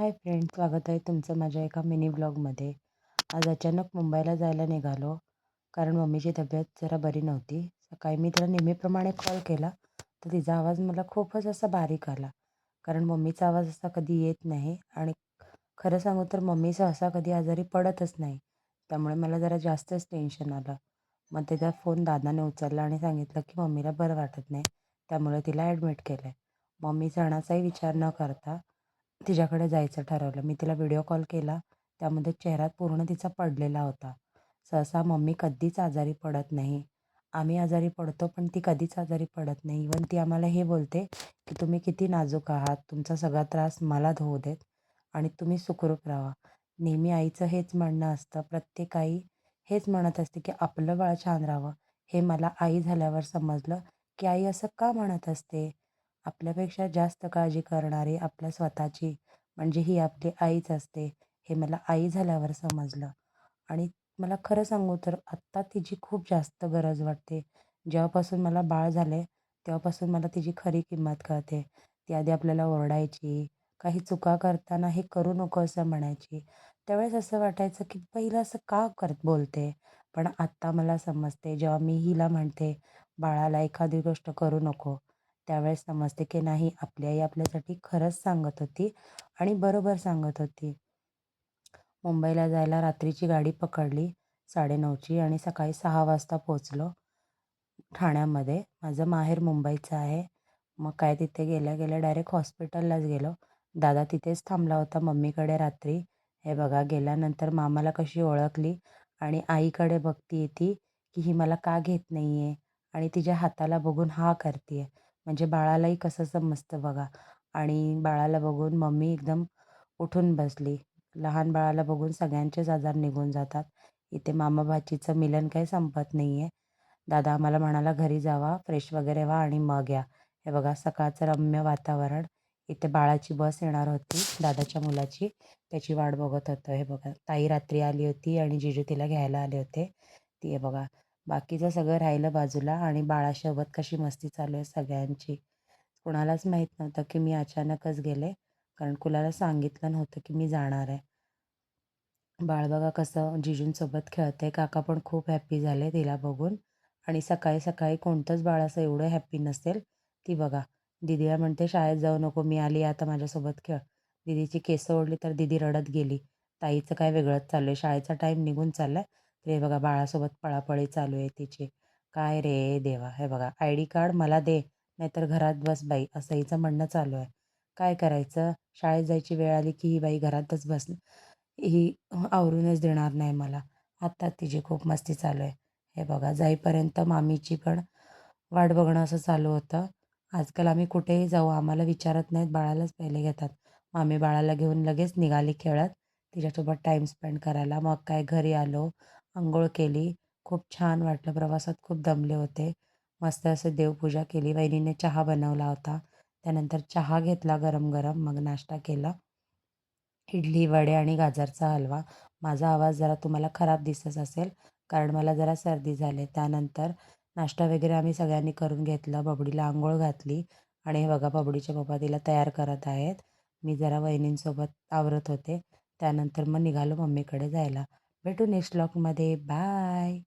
Hi friend स्वागत आहे तुमचं माझ्या एका मिनी ब्लॉगमध्ये आज अचानक मुंबईला जायला निघालो कारण मम्मीची तब्येत जरा बरी नव्हती. सकाळी मी तिला नेहमीप्रमाणे कॉल केला तर तिचा आवाज मला खूपच असा बारीक आला. कारण मम्मीचा आवाज असा कधी येत नाही आणि खरं सांगू तर मम्मी सहसा कधी आजारी पडतच नाही त्यामुळे मला जरा जास्तच टेन्शन आलं. मग त्याचा फोन दादाने उचलला आणि सांगितलं की मम्मीला बरं वाटत नाही त्यामुळे तिला ॲडमिट केलं आहे मम्मी जाण्याचाही विचार न करता तिच्याकडे जायचं ठरवलं. मी तिला व्हिडिओ कॉल केला. त्यामध्ये चेहरा पूर्ण तिचा पडलेला होता. सहसा मम्मी कधीच आजारी पडत नाही. आम्ही आजारी पडतो पण ती कधीच आजारी पडत नाही. इवन ती आम्हाला हे बोलते की तुम्ही किती नाजूक आहात. तुमचा सगळा त्रास मला होऊ देत आणि तुम्ही सुखरूप राहा. नेहमी आईचं हेच म्हणणं असतं. प्रत्येक आई हेच म्हणत असते की आपलं बाळ छान राहावं. हे मला आई झाल्यावर समजलं की आई असं का म्हणत असते? आपल्यापेक्षा जास्त काळजी करणारी आपल्या स्वतःची म्हणजे ही आपली आईच असते हे मला आई झाल्यावर समजलं. आणि मला खरं सांगू तर आत्ता तिची खूप जास्त गरज वाटते. जेव्हापासून मला बाळ झाले तेव्हापासून मला तिची खरी किंमत कळते. ती आधी आपल्याला ओरडायची काही चुका करताना हे करू नको असं म्हणायची. त्यावेळेस असं वाटायचं की पहिलं असं का करत बोलते? पण आत्ता मला समजते जेव्हा मी हिला म्हणते बाळाला एखादी गोष्ट करू नको. त्यावेळेस समजते की नाही आपली आई आपल्यासाठी खरंच सांगत होती आणि बरोबर सांगत होती. मुंबईला जायला रात्रीची गाडी पकडली साडेनऊची आणि सकाळी सहा वाजता पोचलो ठाण्यामध्ये. माझं माहेर मुंबईचं आहे. मग काय तिथे गेल्या गेल्या डायरेक्ट हॉस्पिटललाच गेलो. दादा तिथेच थांबला होता मम्मीकडे रात्री. हे बघा गेल्यानंतर मामाला कशी ओळखली आणि आईकडे बघती ती की ही मला का घेत नाही आहे आणि तिच्या हाताला बघून हा करते म्हणजे बाळालाही कसं समजतं बघा. आणि बाळाला बघून मम्मी एकदम उठून बसली. लहान बाळाला बघून सगळ्यांचेच आजार निघून जातात. इथे मामा भाचीचं मिलन काही संपत नाही आहे दादा आम्हाला म्हणाला घरी जावा फ्रेश वगैरे व्हा आणि मग या. हे बघा सकाळचं रम्य वातावरण. इथे बाळाची बस येणार होती दादाच्या मुलाची. त्याची वाट बघत होतं. हे बघा ताई रात्री आली होती आणि जिजू तिला घ्यायला आले होते. ती हे बघा बाकीचं सगळं राहिलं बाजूला आणि बाळासोबत कशी मस्ती चालू आहे सगळ्यांची. कुणालाच माहीत नव्हतं की मी अचानकच गेले कारण कुणाला सांगितलं नव्हतं की मी जाणार आहे. बाळ बघा कसं जिजूंसोबत खेळते काका पण खूप हॅप्पी झाले तिला बघून. आणि सकाळी सकाळी कोणतंच बाळ असं एवढं हॅप्पी नसेल. ती बघा दिदीला म्हणते शाळेत जाऊ नको मी आली आता माझ्यासोबत खेळ. दिदीची केसं ओढली तर दिदी रडत गेली. ताईचं काय वेगळंच चाललं आहे शाळेचा टाईम निघून चालला आहे तर हे बघा बाळासोबत पळापळी चालू आहे तिची. काय रे देवा हे बघा आय डी कार्ड मला दे नाहीतर घरात बस बाई असं हिचं म्हणणं चालू आहे. काय करायचं? शाळेत जायची वेळ आली की ही बाई घरातच बस ही आवरूनच देणार नाही मला. आत्ता तिची खूप मस्ती चालू आहे. हे बघा जाईपर्यंत मामीची पण वाट बघणं असं चालू होतं. आजकाल आम्ही कुठेही जाऊ आम्हाला विचारत नाहीत बाळालाच पहिले घेतात. मामी बाळाला घेऊन लगेच निघाली खेळत तिच्यासोबत टाईम स्पेंड करायला. मग काय घरी आलो आंघोळ केली. खूप छान वाटलं. प्रवासात खूप दमले होते. मस्त असं देवपूजा केली. वहिनीने चहा बनवला होता. त्यानंतर चहा घेतला गरम गरम. मग नाश्ता केला. इडली वडे आणि गाजरचा हलवा. माझा आवाज जरा तुम्हाला खराब दिसत असेल कारण मला जरा सर्दी झाली. त्यानंतर नाश्ता वगैरे आम्ही सगळ्यांनी करून घेतला. बबडीला आंघोळ घातली. आणि हे बघा बबडीचे पप्पा तिला तयार करत आहेत. मी जरा वहिनींसोबत आवरत होते. त्यानंतर मग निघालो मम्मीकडे जायला. भेटू नेक्स्ट ब्लॉगमध्ये. बाय.